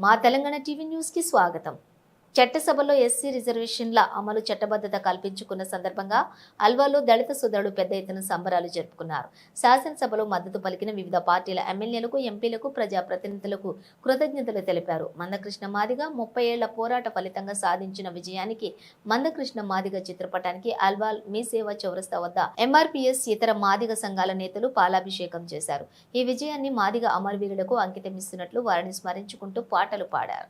మా తెలంగాణ టీవీ న్యూస్కి స్వాగతం చట్టసభలో ఎస్సీ రిజర్వేషన్ల అమలు చట్టబద్ధత కల్పించుకున్న సందర్భంగా అల్వాలో దళిత సోదరులు పెద్ద ఎత్తున సంబరాలు జరుపుకున్నారు. శాసనసభలో మద్దతు పలికిన వివిధ పార్టీల ఎమ్మెల్యేలకు ఎంపీలకు ప్రజాప్రతినిధులకు కృతజ్ఞతలు తెలిపారు. మందకృష్ణ మాదిగ ముప్పై ఏళ్ళ పోరాట ఫలితంగా సాధించిన విజయానికి మందకృష్ణ మాదిగ చిత్రపటానికి అల్వాల్ మీ సేవ చౌరస్తా వద్ద ఎంఆర్పీఎస్ ఇతర మాదిగ సంఘాల నేతలు పాలాభిషేకం చేశారు. ఈ విజయాన్ని మాదిగ అమరవీరులకు అంకితమిస్తున్నట్లు వారిని స్మరించుకుంటూ పాటలు పాడారు.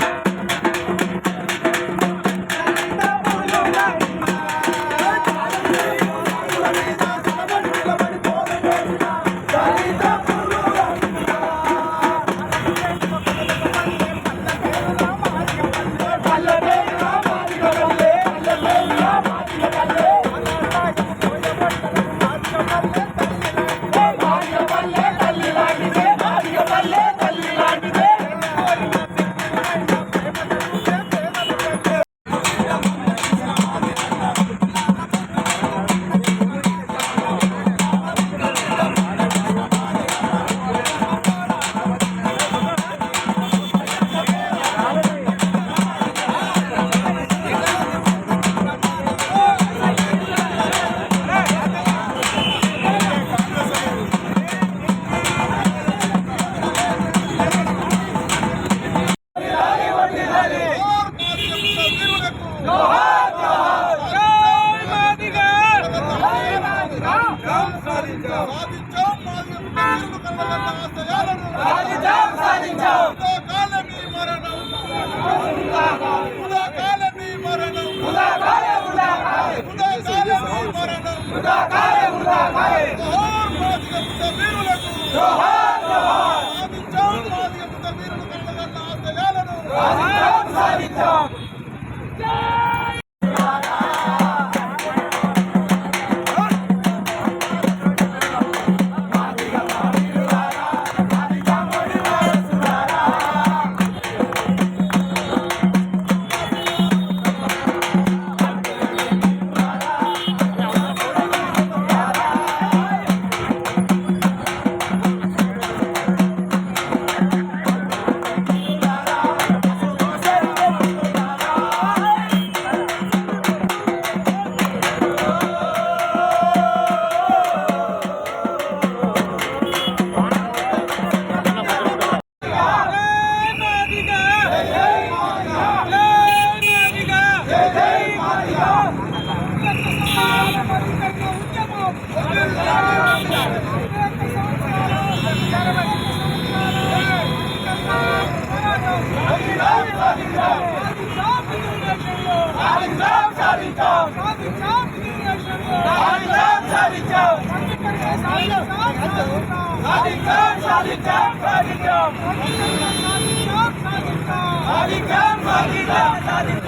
కొనసాగిస్తాం అమర వీరుల ఆశయాలను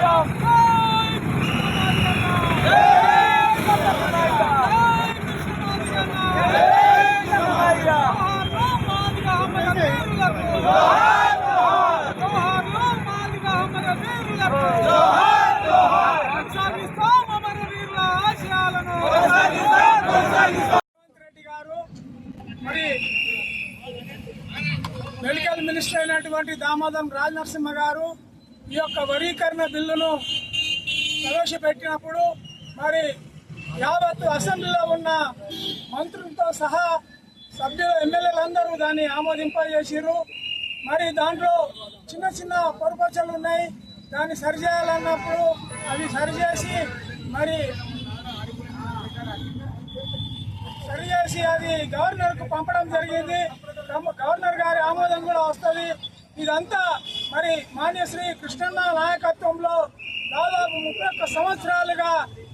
మరి మెడికల్ మినిస్టర్ అయినటువంటి దామోదరం రాజనరసింహ గారు ఈ యొక్క వరీకరణ బిల్లును ప్రవేశపెట్టినప్పుడు మరి యావత్ అసెంబ్లీలో ఉన్న మంత్రులతో సహా సభ్యులు ఎమ్మెల్యేలందరూ దాన్ని ఆమోదింపజేసారు మరి దాంట్లో చిన్న చిన్న పరుపచలు ఉన్నాయి. దాన్ని సరిచేయాలన్నప్పుడు అవి సరిచేసి మరి సరిచేసి అది గవర్నర్కు పంపడం జరిగింది. గవర్నర్ గారి ఆమోదం కూడా వస్తుంది. ఇదంతా మరి మాన్యశ్రీ కృష్ణన్న నాయకత్వంలో దాదాపు ముప్పై ఒక్క సంవత్సరాలుగా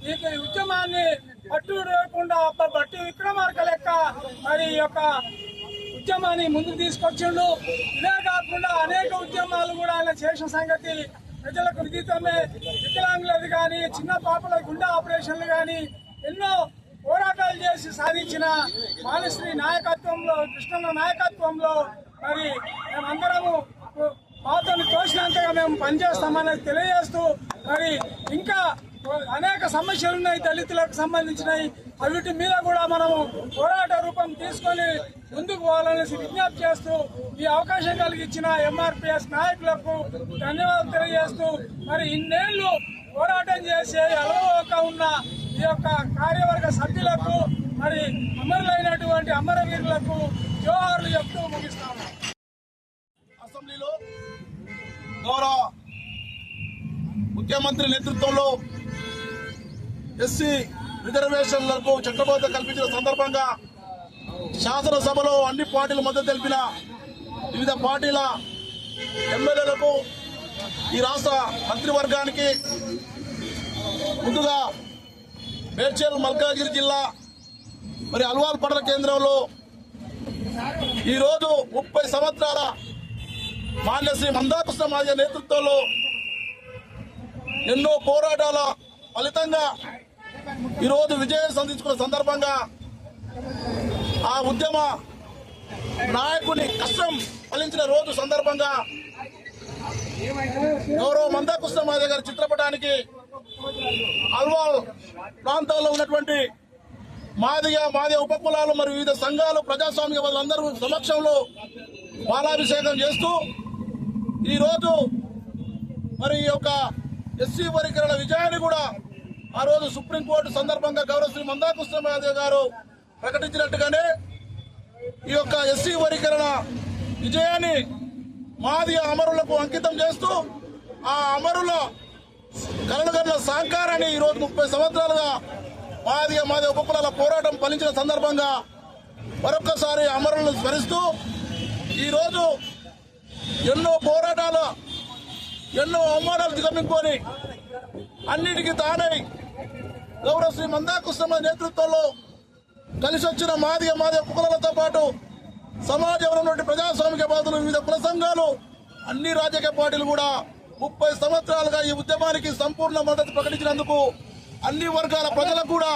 ఈ ఉద్యమాన్ని పట్టు లేకుండా బట్టి విక్రమార్క లెక్క మరి ఈ యొక్క ఉద్యమాన్ని ముందుకు తీసుకొచ్చిండు. ఇదే కాకుండా అనేక ఉద్యమాలు కూడా ఆయన చేసిన సంగతి ప్రజలకు విదితమే. వికలాంగులది కానీ చిన్న పాపల గుండె ఆపరేషన్లు కానీ ఎన్నో పోరాటాలు చేసి సాధించిన మానశ్రీ నాయకత్వంలో కృష్ణన్న నాయకత్వంలో మరి మేమందరము పాత్రను తోసినంతగా మేము పనిచేస్తామని తెలియజేస్తూ మరి ఇంకా అనేక సమస్యలు ఉన్నాయి దళితులకు సంబంధించినవి. అవిటి మీద కూడా మనము పోరాట రూపం తీసుకొని ముందుకు పోవాలనేసి విజ్ఞప్తి చేస్తూ ఈ అవకాశం కలిగించిన ఎంఆర్పిఎస్ నాయకులకు ధన్యవాదాలు తెలియజేస్తూ మరి ఇన్నేళ్ళు పోరాటం చేసే అలవక ఉన్న ఈ యొక్క కార్యవర్గ సభ్యులకు మరి అమరులైనటువంటి అమరవీరులకు జోహార్లు చెప్తూ ముగిస్తాము అసెంబ్లీలో గౌరవ ముఖ్యమంత్రి నేతృత్వంలో ఎస్సీ రిజర్వేషన్లకు చట్టబద్ధ కల్పించిన సందర్భంగా శాసనసభలో అన్ని పార్టీల మద్దతు తెలిపిన వివిధ పార్టీల ఎమ్మెల్యేలకు ఈ రాష్ట్ర మంత్రివర్గానికి ముందుగా మేడ్చల్ మల్కాజ్గిరి జిల్లా మరి అల్వాల్ పట్టణ కేంద్రంలో ఈరోజు ముప్పై సంవత్సరాల మాన్యశ్రీ మందాకృష్ణ మాజీ నేతృత్వంలో ఎన్నో పోరాటాల ఫలితంగా ఈరోజు విజయం సాధించుకున్న సందర్భంగా ఆ ఉద్యమ నాయకుని కష్టం ఫలించిన రోజు సందర్భంగా గౌరవ మందాకృష్ణ మాజీ గారి చిత్రపటానికి అల్వాల్ ప్రాంతాల్లో ఉన్నటువంటి మాదిగ మాదిగ ఉపకులాలు మరియు వివిధ సంఘాలు ప్రజాస్వామిక వాళ్ళందరూ సమక్షంలో పాలాభిషేకం చేస్తూ ఈరోజు మరి ఈ యొక్క ఎస్సీ వర్గీకరణ విజయాన్ని కూడా ఆ రోజు సుప్రీంకోర్టు సందర్భంగా గౌరవ శ్రీ మందాకృష్ణమాదేవ్ గారు ప్రకటించినట్టుగానే ఈ యొక్క ఎస్సీ వర్గీకరణ విజయాన్ని మాది అమరులకు అంకితం చేస్తూ ఆ అమరుల కలలుగన్న సాంకారాన్ని ఈరోజు ముప్పై సంవత్సరాలుగా మాది మాది ఉపకులాల పోరాటం ఫలించిన సందర్భంగా మరొక్కసారి అమరులను స్మరిస్తూ ఈరోజు ఎన్నో పోరాటాలు ఎన్నో అవమానాలు దిగమింగుకొని అన్నిటికీ తానై గౌరవ శ్రీ మందాకృష్ణ నేతృత్వంలో కలిసి వచ్చిన మాదిగ మాదిగ కులాలతో పాటు సమాజంలో ప్రజాస్వామిక బాధలు వివిధ కుల సంఘాలు అన్ని రాజకీయ పార్టీలు కూడా ముప్పై సంవత్సరాలుగా ఈ ఉద్యమానికి సంపూర్ణ మద్దతు ప్రకటించినందుకు అన్ని వర్గాల ప్రజలకు కూడా